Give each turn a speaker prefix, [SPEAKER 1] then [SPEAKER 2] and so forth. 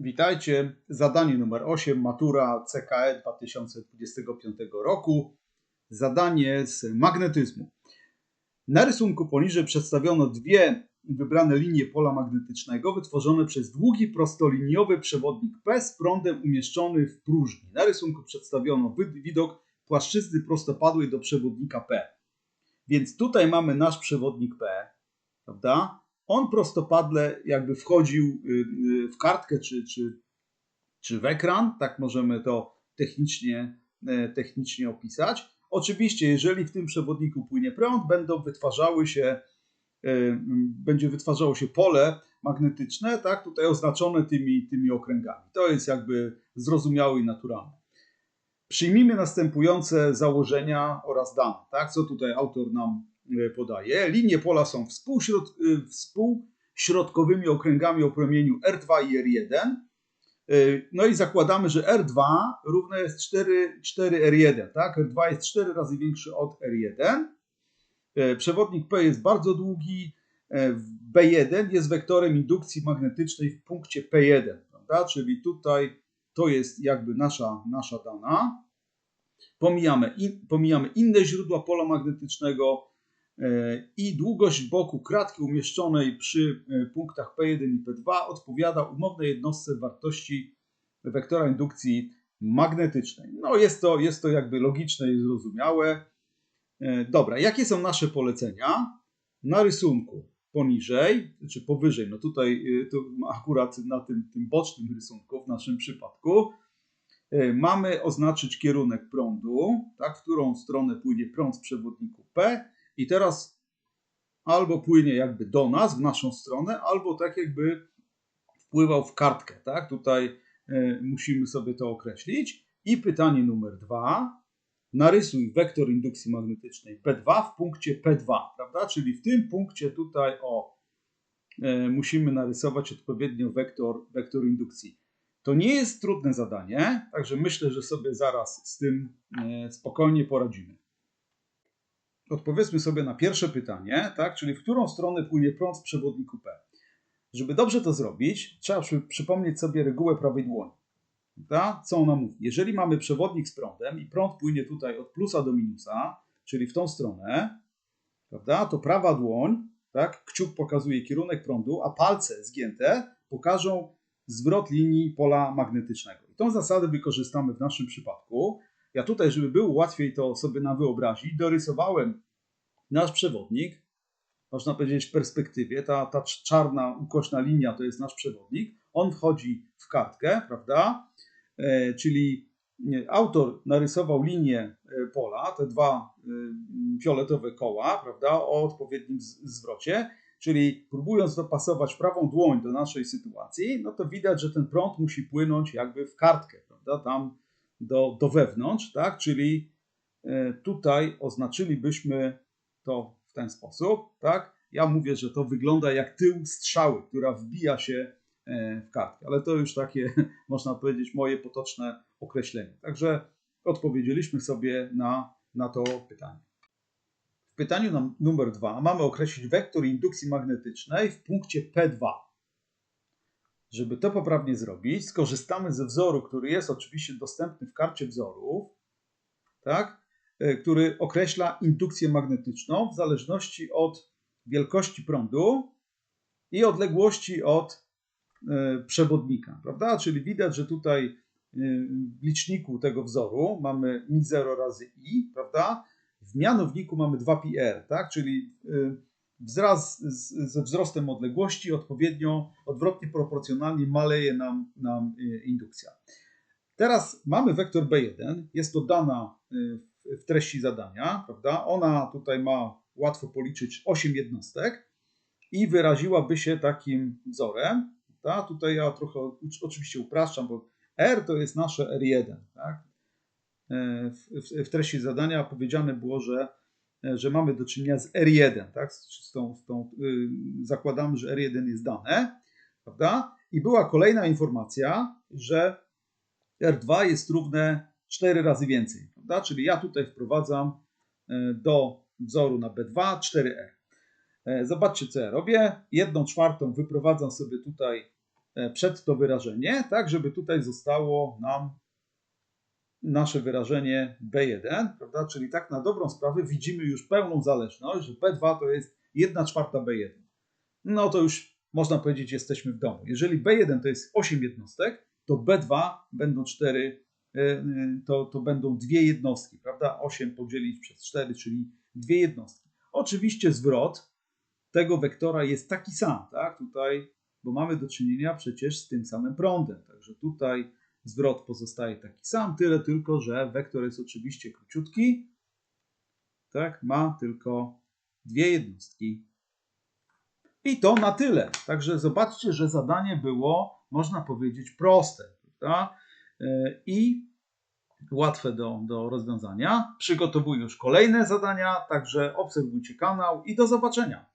[SPEAKER 1] Witajcie. Zadanie numer 8, matura CKE 2025 roku. Zadanie z magnetyzmu. Na rysunku poniżej przedstawiono dwie wybrane linie pola magnetycznego wytworzone przez długi prostoliniowy przewodnik P z prądem umieszczony w próżni. Na rysunku przedstawiono widok płaszczyzny prostopadłej do przewodnika P. Więc tutaj mamy nasz przewodnik P, prawda? On prostopadle jakby wchodził y, y, w kartkę czy, czy, czy w ekran, tak możemy to technicznie, e, technicznie opisać. Oczywiście, jeżeli w tym przewodniku płynie prąd, będą wytwarzały się, e, będzie wytwarzało się pole magnetyczne, tak, tutaj oznaczone tymi, tymi okręgami. To jest jakby zrozumiałe i naturalne. Przyjmijmy następujące założenia oraz dane, tak, co tutaj autor nam podaje. Linie pola są współśrod, e, współśrodkowymi okręgami o promieniu R2 i R1. E, no i zakładamy, że R2 równe jest 4, 4R1. Tak? R2 jest 4 razy większy od R1. Przewodnik P jest bardzo długi. B1 jest wektorem indukcji magnetycznej w punkcie P1. Prawda? Czyli tutaj to jest jakby nasza, nasza dana. Pomijamy, in, pomijamy inne źródła pola magnetycznego, E, i długość boku kratki umieszczonej przy e, punktach P1 i P2 odpowiada umownej jednostce wartości wektora indukcji magnetycznej. No jest to, jest to jakby logiczne i zrozumiałe. E, dobra, jakie są nasze polecenia? Na rysunku poniżej, czy powyżej, no tutaj akurat na tym, tym bocznym rysunku w naszym przypadku mamy oznaczyć kierunek prądu, tak, w którą stronę płynie prąd z przewodniku P i teraz albo płynie jakby do nas, w naszą stronę, albo tak jakby wpływał w kartkę. Tak? Tutaj y, musimy sobie to określić. I pytanie numer dwa. Narysuj wektor indukcji magnetycznej P2 w punkcie P2, prawda? Czyli w tym punkcie tutaj o y, musimy narysować odpowiednio wektor, wektor indukcji. To nie jest trudne zadanie, także myślę, że sobie zaraz z tym y, spokojnie poradzimy odpowiedzmy sobie na pierwsze pytanie, tak? czyli w którą stronę płynie prąd w przewodniku P. Żeby dobrze to zrobić, trzeba przy, przypomnieć sobie regułę prawej dłoni. Prawda? Co ona mówi? Jeżeli mamy przewodnik z prądem i prąd płynie tutaj od plusa do minusa, czyli w tą stronę, prawda? to prawa dłoń, tak? kciuk pokazuje kierunek prądu, a palce zgięte pokażą zwrot linii pola magnetycznego. I tą zasadę wykorzystamy w naszym przypadku. Ja tutaj, żeby było łatwiej to sobie na wyobrazić, dorysowałem nasz przewodnik, można powiedzieć w perspektywie, ta, ta czarna, ukośna linia to jest nasz przewodnik, on wchodzi w kartkę, prawda? E, czyli autor narysował linię e, pola, te dwa e, fioletowe koła, prawda, o odpowiednim zwrocie, czyli próbując dopasować prawą dłoń do naszej sytuacji, no to widać, że ten prąd musi płynąć jakby w kartkę, prawda, tam do, do wewnątrz, tak? Czyli e, tutaj oznaczylibyśmy to w ten sposób, tak? Ja mówię, że to wygląda jak tył strzały, która wbija się e, w kartkę, ale to już takie, można powiedzieć, moje potoczne określenie. Także odpowiedzieliśmy sobie na, na to pytanie. W pytaniu numer dwa mamy określić wektor indukcji magnetycznej w punkcie P2. Żeby to poprawnie zrobić, skorzystamy ze wzoru, który jest oczywiście dostępny w karcie wzorów, tak? E, który określa indukcję magnetyczną w zależności od wielkości prądu i odległości od e, przewodnika, prawda? Czyli widać, że tutaj e, w liczniku tego wzoru mamy mi 0 razy i, prawda? W mianowniku mamy 2πr, tak? Czyli wzraz ze wzrostem odległości odpowiednio, odwrotnie proporcjonalnie maleje nam, nam y, indukcja. Teraz mamy wektor B1, jest to dana y, w treści zadania, prawda? Ona tutaj ma łatwo policzyć 8 jednostek i wyraziłaby się takim wzorem. Prawda? Tutaj ja trochę oczywiście upraszczam, bo R to jest nasze R1. Tak? E, w, w, w treści zadania powiedziane było, że E, że mamy do czynienia z R1, tak? Z tą, z tą, yy, zakładamy, że R1 jest dane, prawda? I była kolejna informacja, że R2 jest równe 4 razy więcej, prawda? Czyli ja tutaj wprowadzam e, do wzoru na B2 4R. E, zobaczcie, co ja robię. Jedną czwartą wyprowadzam sobie tutaj e, przed to wyrażenie, tak żeby tutaj zostało nam nasze wyrażenie B1, prawda? Czyli tak na dobrą sprawę widzimy już pełną zależność, że B2 to jest 1 czwarta B1. No to już można powiedzieć, jesteśmy w domu. Jeżeli B1 to jest 8 jednostek, to B2 będą 4, to, to będą dwie jednostki, prawda? 8 podzielić przez 4, czyli dwie jednostki. Oczywiście zwrot tego wektora jest taki sam, tak? Tutaj, bo mamy do czynienia przecież z tym samym prądem. Także tutaj zwrot pozostaje taki sam, tyle tylko, że wektor jest oczywiście króciutki, tak? Ma tylko dwie jednostki. I to na tyle. Także zobaczcie, że zadanie było, można powiedzieć, proste, prawda? E, I łatwe do, do rozwiązania. Przygotowuję już kolejne zadania, także obserwujcie kanał i do zobaczenia.